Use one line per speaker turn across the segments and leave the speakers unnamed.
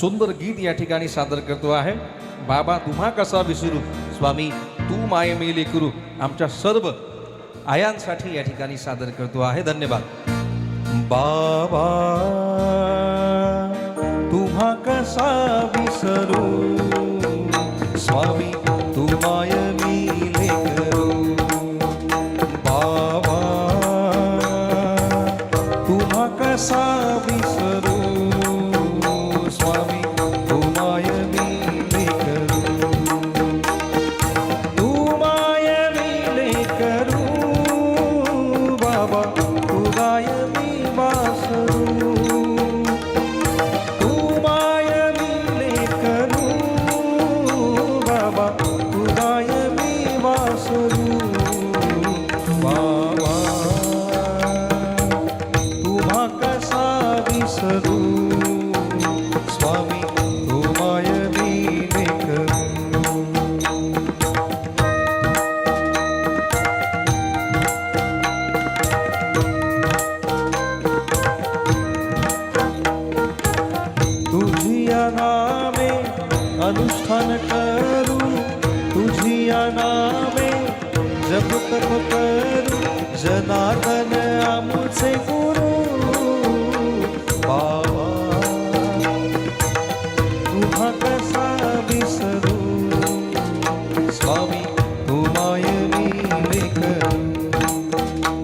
सुंदर गीत या ठिकाणी सादर करतो आहे. बाबा तुम्हा कसा विसरू? स्वामी तू माय मेले करू. आमच्या सर्व आयांसाठी या ठिकाणी सादर करतो आहे. धन्यवाद. बाबा तुम्हा कसा विसरू? स्वामी तू माय मेले करू. बाबा तुम्हा कसा नामे अनुष्ठान करू तुझिया नामे जप तप करू जनार्दन आमचे गुरु बाबा। तुझा कसा विसरू? स्वामी तुमाय मी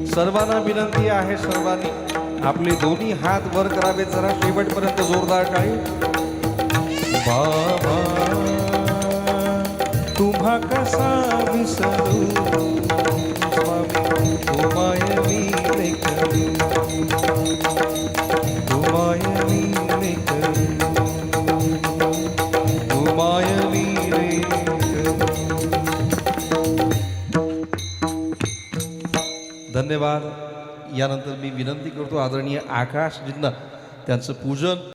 सर्वांना विनंती आहे सर्वांनी आपले दोन्ही हात वर करावे जरा शेवटपर्यंत जोरदार टाळी. बाबा। तुम्हा कसा विसरू स्वामी मी मी मी धन्यवाद. यानंतर मी विनंती करतो आदरणीय आकाशजींना त्यांचं पूजन.